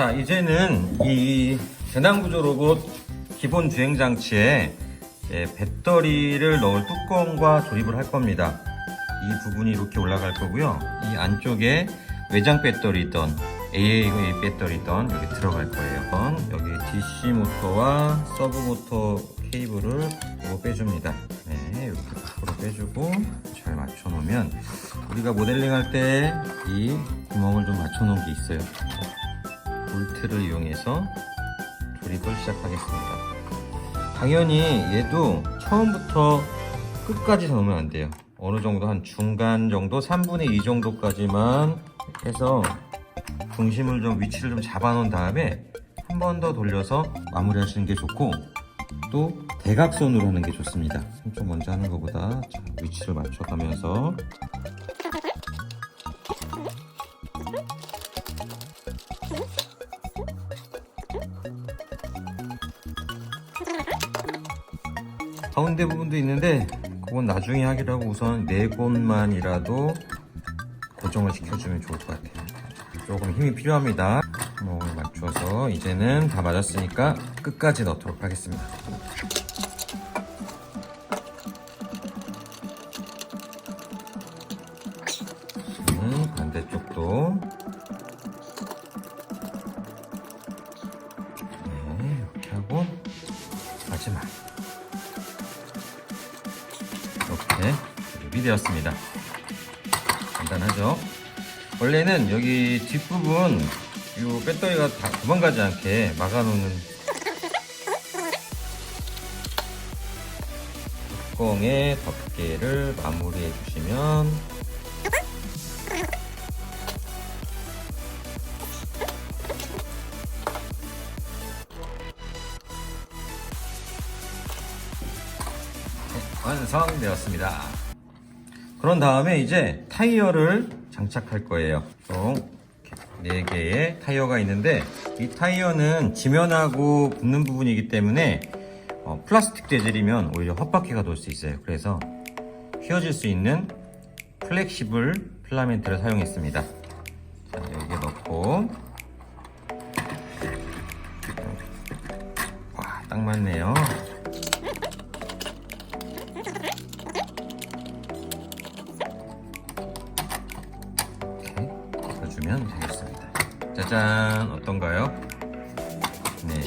자, 이제는 이 재난구조 로봇 기본 주행 장치에 예, 배터리를 넣을 뚜껑과 조립을 할 겁니다. 이 부분이 이렇게 올라갈 거고요. 이 안쪽에 외장 배터리던 AA 배터리던 여기 들어갈 거예요. 여기 DC 모터와 서브 모터 케이블을 이거 빼줍니다. 네, 이렇게 밖으로 빼주고 잘 맞춰 놓으면 우리가 모델링 할 때 이 구멍을 좀 맞춰 놓은 게 있어요. 볼트를 이용해서 조립을 시작하겠습니다. 당연히 얘도 처음부터 끝까지 넣으면 안 돼요. 어느 정도 한 중간 정도, 3분의 2 정도까지만 해서 중심을 좀 위치를 좀 잡아 놓은 다음에 한 번 더 돌려서 마무리 하시는 게 좋고 또 대각선으로 하는 게 좋습니다. 한쪽 먼저 하는 것보다 자, 위치를 맞춰가면서 가운데 부분도 있는데 그건 나중에 하기로 하고 우선 네 곳만이라도 고정을 시켜주면 좋을 것 같아요. 조금 힘이 필요합니다. 구멍을 맞춰서 이제는 다 맞았으니까 끝까지 넣도록 하겠습니다. 음, 반대쪽도 이렇게 준비되었습니다. 간단하죠? 원래는 여기 뒷부분 이 배터리가 다 도망가지 않게 막아놓는 뚜껑의 덮개를 마무리해 주시면 완성되었습니다. 그런 다음에 이제 타이어를 장착할 거예요. 총 4개의 타이어가 있는데 이 타이어는 지면하고 붙는 부분이기 때문에 어, 플라스틱 재질이면 오히려 헛바퀴가 돌 수 있어요. 그래서 휘어질 수 있는 플렉시블 필라멘트를 사용했습니다. 자, 여기에 넣고 와, 딱 맞네요. 이렇게 넣어주면 되겠습니다. 짜잔, 어떤가요? 네.